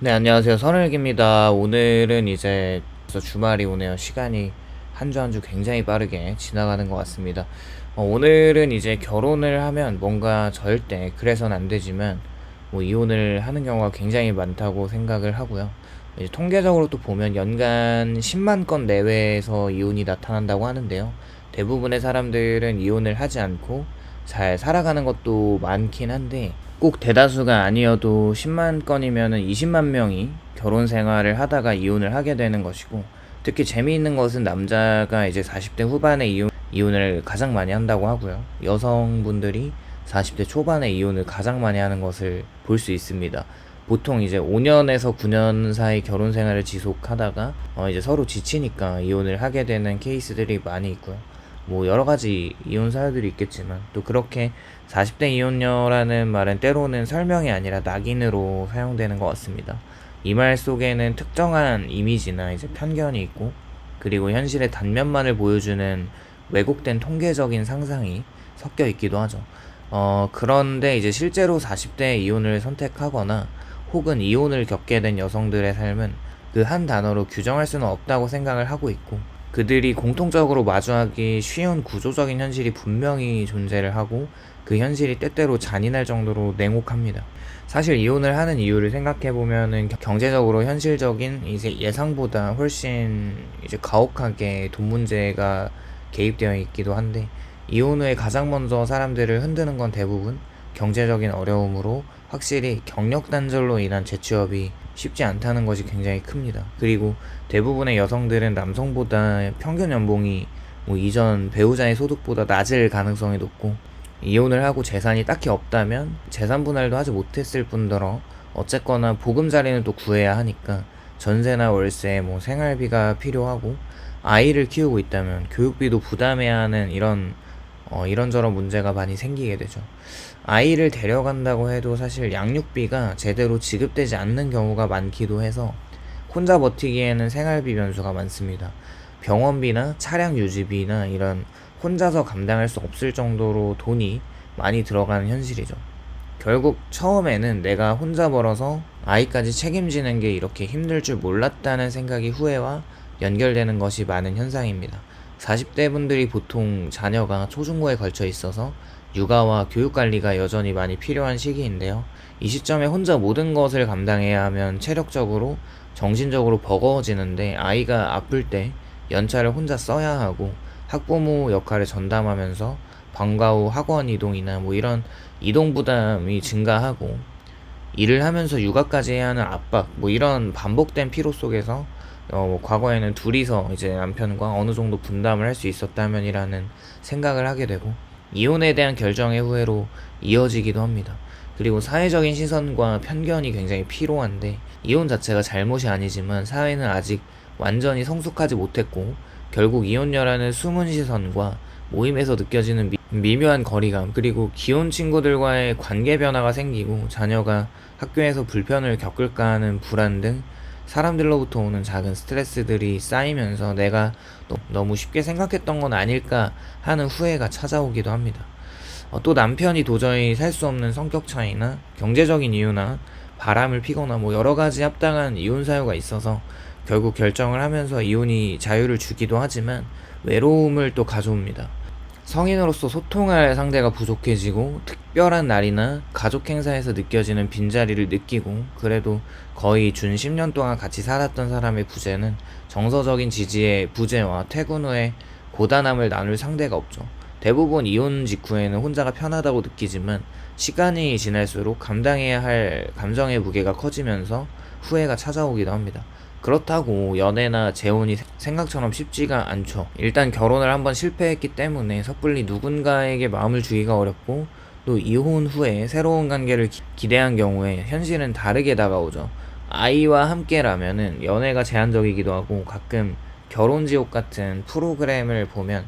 네, 안녕하세요. 선일기입니다. 오늘은 이제 주말이 오네요. 시간이 한 주 한 주 굉장히 빠르게 지나가는 것 같습니다. 어, 오늘은 이제 결혼을 하면 뭔가 절대 그래선 안 되지만 뭐 이혼을 하는 경우가 굉장히 많다고 생각을 하고요. 통계적으로 또 보면 연간 10만 건 내외에서 이혼이 나타난다고 하는데요. 대부분의 사람들은 이혼을 하지 않고 잘 살아가는 것도 많긴 한데 꼭 대다수가 아니어도 10만 건이면은 20만 명이 결혼 생활을 하다가 이혼을 하게 되는 것이고 특히 재미있는 것은 남자가 이제 40대 후반에 이혼, 이혼을 가장 많이 한다고 하고요. 여성분들이 40대 초반에 이혼을 가장 많이 하는 것을 볼 수 있습니다. 보통 이제 5년에서 9년 사이 결혼 생활을 지속하다가 어 이제 서로 지치니까 이혼을 하게 되는 케이스들이 많이 있고요. 뭐 여러 가지 이혼 사유들이 있겠지만 또 그렇게 40대 이혼녀라는 말은 때로는 설명이 아니라 낙인으로 사용되는 것 같습니다. 이 말 속에는 특정한 이미지나 이제 편견이 있고 그리고 현실의 단면만을 보여주는 왜곡된 통계적인 상상이 섞여 있기도 하죠. 어, 그런데 이제 실제로 40대 이혼을 선택하거나 혹은 이혼을 겪게 된 여성들의 삶은 그 한 단어로 규정할 수는 없다고 생각을 하고 있고 그들이 공통적으로 마주하기 쉬운 구조적인 현실이 분명히 존재를 하고 그 현실이 때때로 잔인할 정도로 냉혹합니다. 사실 이혼을 하는 이유를 생각해 보면은 경제적으로 현실적인 이제 예상보다 훨씬 이제 가혹하게 돈 문제가 개입되어 있기도 한데 이혼 후에 가장 먼저 사람들을 흔드는 건 대부분 경제적인 어려움으로 확실히 경력 단절로 인한 재취업이 쉽지 않다는 것이 굉장히 큽니다. 그리고 대부분의 여성들은 남성보다 평균 연봉이 뭐 이전 배우자의 소득보다 낮을 가능성이 높고 이혼을 하고 재산이 딱히 없다면 재산 분할도 하지 못했을 뿐더러 어쨌거나 보금자리는 또 구해야 하니까 전세나 월세, 뭐 생활비가 필요하고 아이를 키우고 있다면 교육비도 부담해야 하는 이런 어, 이런저런 문제가 많이 생기게 되죠. 아이를 데려간다고 해도 사실 양육비가 제대로 지급되지 않는 경우가 많기도 해서 혼자 버티기에는 생활비 변수가 많습니다. 병원비나 차량 유지비나 이런 혼자서 감당할 수 없을 정도로 돈이 많이 들어가는 현실이죠. 결국 처음에는 내가 혼자 벌어서 아이까지 책임지는 게 이렇게 힘들 줄 몰랐다는 생각이 후회와 연결되는 것이 많은 현상입니다. 40대 분들이 보통 자녀가 초중고에 걸쳐 있어서 육아와 교육 관리가 여전히 많이 필요한 시기인데요. 이 시점에 혼자 모든 것을 감당해야 하면 체력적으로, 정신적으로 버거워지는데 아이가 아플 때 연차를 혼자 써야 하고 학부모 역할을 전담하면서 방과 후 학원 이동이나 뭐 이런 이동 부담이 증가하고 일을 하면서 육아까지 해야 하는 압박 뭐 이런 반복된 피로 속에서 어, 뭐 과거에는 둘이서 이제 남편과 어느 정도 분담을 할 수 있었다면이라는 생각을 하게 되고 이혼에 대한 결정의 후회로 이어지기도 합니다. 그리고 사회적인 시선과 편견이 굉장히 필요한데 이혼 자체가 잘못이 아니지만 사회는 아직 완전히 성숙하지 못했고 결국 이혼녀라는 숨은 시선과 모임에서 느껴지는 미, 묘한 거리감 그리고 기혼 친구들과의 관계 변화가 생기고 자녀가 학교에서 불편을 겪을까 하는 불안 등 사람들로부터 오는 작은 스트레스들이 쌓이면서 내가 너무 쉽게 생각했던 건 아닐까 하는 후회가 찾아오기도 합니다. 어, 또 남편이 도저히 살 수 없는 성격 차이나 경제적인 이유나 바람을 피거나 뭐 여러 가지 합당한 이혼 사유가 있어서 결국 결정을 하면서 이혼이 자유를 주기도 하지만 외로움을 또 가져옵니다. 성인으로서 소통할 상대가 부족해지고 특별한 날이나 가족 행사에서 느껴지는 빈자리를 느끼고 그래도 거의 준 10년 동안 같이 살았던 사람의 부재는 정서적인 지지의 부재와 퇴근 후에 고단함을 나눌 상대가 없죠. 대부분 이혼 직후에는 혼자가 편하다고 느끼지만 시간이 지날수록 감당해야 할 감정의 무게가 커지면서 후회가 찾아오기도 합니다. 그렇다고 연애나 재혼이 생각처럼 쉽지가 않죠. 일단 결혼을 한번 실패했기 때문에 섣불리 누군가에게 마음을 주기가 어렵고 또 이혼 후에 새로운 관계를 기, 대한 경우에 현실은 다르게 다가오죠. 아이와 함께라면은 연애가 제한적이기도 하고 가끔 결혼 지옥 같은 프로그램을 보면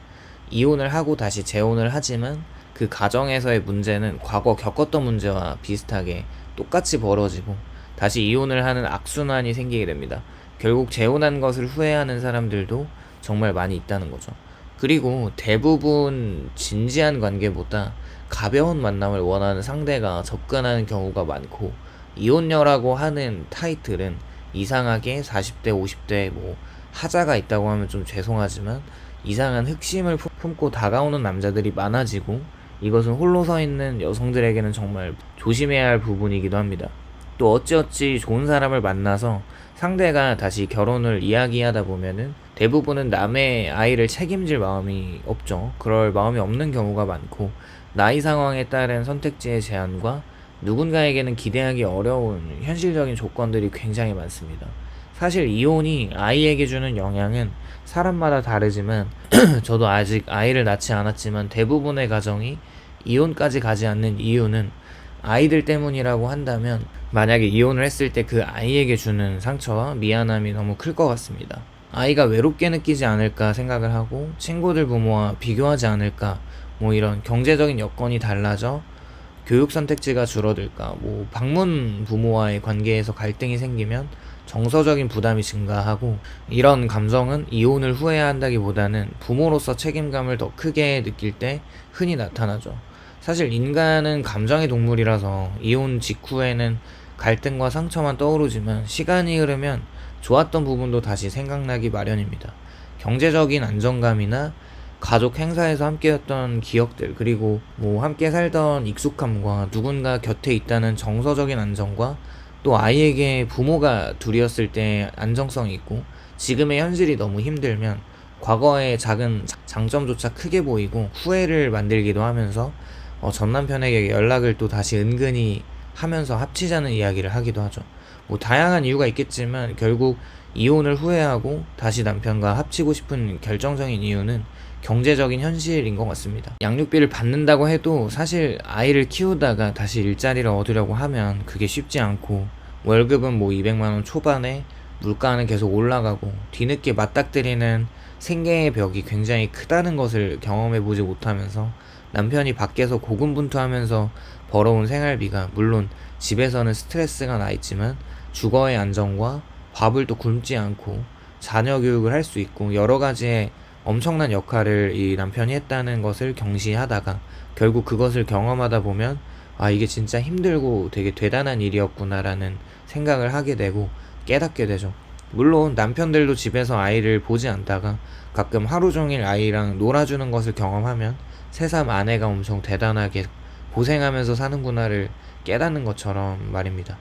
이혼을 하고 다시 재혼을 하지만 그 가정에서의 문제는 과거 겪었던 문제와 비슷하게 똑같이 벌어지고 다시 이혼을 하는 악순환이 생기게 됩니다. 결국 재혼한 것을 후회하는 사람들도 정말 많이 있다는 거죠. 그리고 대부분 진지한 관계보다 가벼운 만남을 원하는 상대가 접근하는 경우가 많고 이혼녀라고 하는 타이틀은 이상하게 40대, 50대 뭐 하자가 있다고 하면 좀 죄송하지만 이상한 흑심을 품- 품고 다가오는 남자들이 많아지고 이것은 홀로 서 있는 여성들에게는 정말 조심해야 할 부분이기도 합니다. 또 어찌어찌 좋은 사람을 만나서 상대가 다시 결혼을 이야기하다 보면은 대부분은 남의 아이를 책임질 마음이 없죠. 그럴 마음이 없는 경우가 많고 나이 상황에 따른 선택지의 제한과 누군가에게는 기대하기 어려운 현실적인 조건들이 굉장히 많습니다. 사실 이혼이 아이에게 주는 영향은 사람마다 다르지만 저도 아직 아이를 낳지 않았지만 대부분의 가정이 이혼까지 가지 않는 이유는 아이들 때문이라고 한다면 만약에 이혼을 했을 때 그 아이에게 주는 상처와 미안함이 너무 클 것 같습니다. 아이가 외롭게 느끼지 않을까 생각을 하고 친구들 부모와 비교하지 않을까 뭐 이런 경제적인 여건이 달라져 교육 선택지가 줄어들까 뭐 방문 부모와의 관계에서 갈등이 생기면 정서적인 부담이 증가하고 이런 감정은 이혼을 후회한다기보다는 부모로서 책임감을 더 크게 느낄 때 흔히 나타나죠. 사실 인간은 감정의 동물이라서 이혼 직후에는 갈등과 상처만 떠오르지만 시간이 흐르면 좋았던 부분도 다시 생각나기 마련입니다. 경제적인 안정감이나 가족 행사에서 함께했던 기억들 그리고 뭐 함께 살던 익숙함과 누군가 곁에 있다는 정서적인 안정과 또 아이에게 부모가 둘이었을 때 안정성이 있고 지금의 현실이 너무 힘들면 과거의 작은 장점조차 크게 보이고 후회를 만들기도 하면서 어, 전 남편에게 연락을 또 다시 은근히 하면서 합치자는 이야기를 하기도 하죠. 뭐 다양한 이유가 있겠지만 결국 이혼을 후회하고 다시 남편과 합치고 싶은 결정적인 이유는 경제적인 현실인 것 같습니다. 양육비를 받는다고 해도 사실 아이를 키우다가 다시 일자리를 얻으려고 하면 그게 쉽지 않고 월급은 뭐 200만원 초반에 물가는 계속 올라가고 뒤늦게 맞닥뜨리는 생계의 벽이 굉장히 크다는 것을 경험해 보지 못하면서 남편이 밖에서 고군분투하면서 벌어온 생활비가 물론 집에서는 스트레스가 나 있지만 주거의 안정과 밥을 또 굶지 않고 자녀 교육을 할 수 있고 여러 가지의 엄청난 역할을 이 남편이 했다는 것을 경시하다가 결국 그것을 경험하다 보면 아 이게 진짜 힘들고 되게 대단한 일이었구나라는 생각을 하게 되고 깨닫게 되죠. 물론 남편들도 집에서 아이를 보지 않다가 가끔 하루 종일 아이랑 놀아주는 것을 경험하면 새삼 아내가 엄청 대단하게 고생하면서 사는구나를 깨닫는 것처럼 말입니다.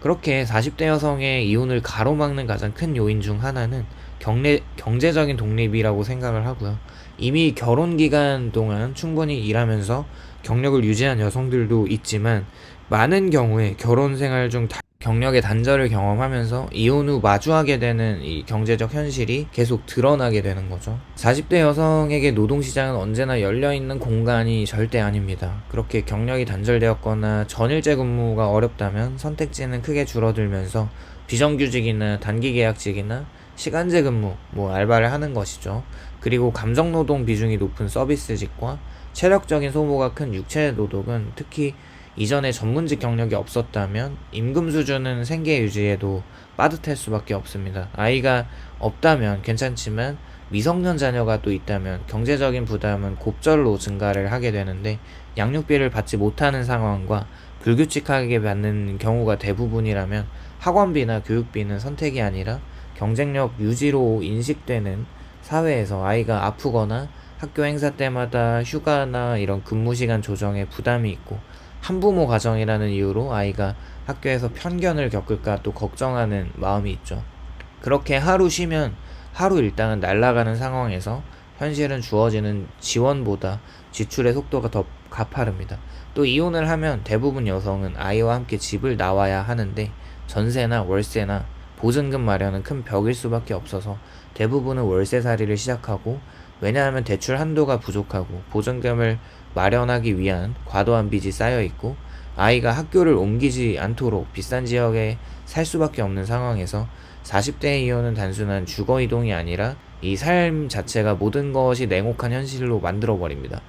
그렇게 40대 여성의 이혼을 가로막는 가장 큰 요인 중 하나는 경례, 경제적인 독립이라고 생각을 하고요. 이미 결혼 기간 동안 충분히 일하면서 경력을 유지한 여성들도 있지만 많은 경우에 결혼 생활 중 다- 경력의 단절을 경험하면서 이혼 후 마주하게 되는 이 경제적 현실이 계속 드러나게 되는 거죠. 40대 여성에게 노동시장은 언제나 열려있는 공간이 절대 아닙니다. 그렇게 경력이 단절되었거나 전일제 근무가 어렵다면 선택지는 크게 줄어들면서 비정규직이나 단기 계약직이나 시간제 근무, 뭐 알바를 하는 것이죠. 그리고 감정노동 비중이 높은 서비스직과 체력적인 소모가 큰 육체 노동은 특히 이전에 전문직 경력이 없었다면 임금 수준은 생계 유지에도 빠듯할 수밖에 없습니다. 아이가 없다면 괜찮지만 미성년 자녀가 또 있다면 경제적인 부담은 곱절로 증가를 하게 되는데 양육비를 받지 못하는 상황과 불규칙하게 받는 경우가 대부분이라면 학원비나 교육비는 선택이 아니라 경쟁력 유지로 인식되는 사회에서 아이가 아프거나 학교 행사 때마다 휴가나 이런 근무 시간 조정에 부담이 있고 한부모 가정이라는 이유로 아이가 학교에서 편견을 겪을까 또 걱정하는 마음이 있죠. 그렇게 하루 쉬면 하루 일당은 날아가는 상황에서 현실은 주어지는 지원보다 지출의 속도가 더 가파릅니다. 또 이혼을 하면 대부분 여성은 아이와 함께 집을 나와야 하는데 전세나 월세나 보증금 마련은 큰 벽일 수밖에 없어서 대부분은 월세살이를 시작하고 왜냐하면 대출 한도가 부족하고 보증금을 마련하기 위한 과도한 빚이 쌓여 있고 아이가 학교를 옮기지 않도록 비싼 지역에 살 수밖에 없는 상황에서 40대 이혼은 단순한 주거 이동이 아니라 이 삶 자체가 모든 것이 냉혹한 현실로 만들어 버립니다.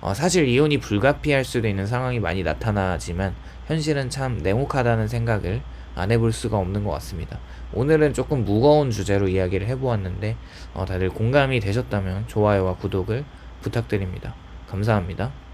어, 사실 이혼이 불가피할 수도 있는 상황이 많이 나타나지만 현실은 참 냉혹하다는 생각을 안 해볼 수가 없는 것 같습니다. 오늘은 조금 무거운 주제로 이야기를 해보았는데 어, 다들 공감이 되셨다면 좋아요와 구독을 부탁드립니다. 감사합니다.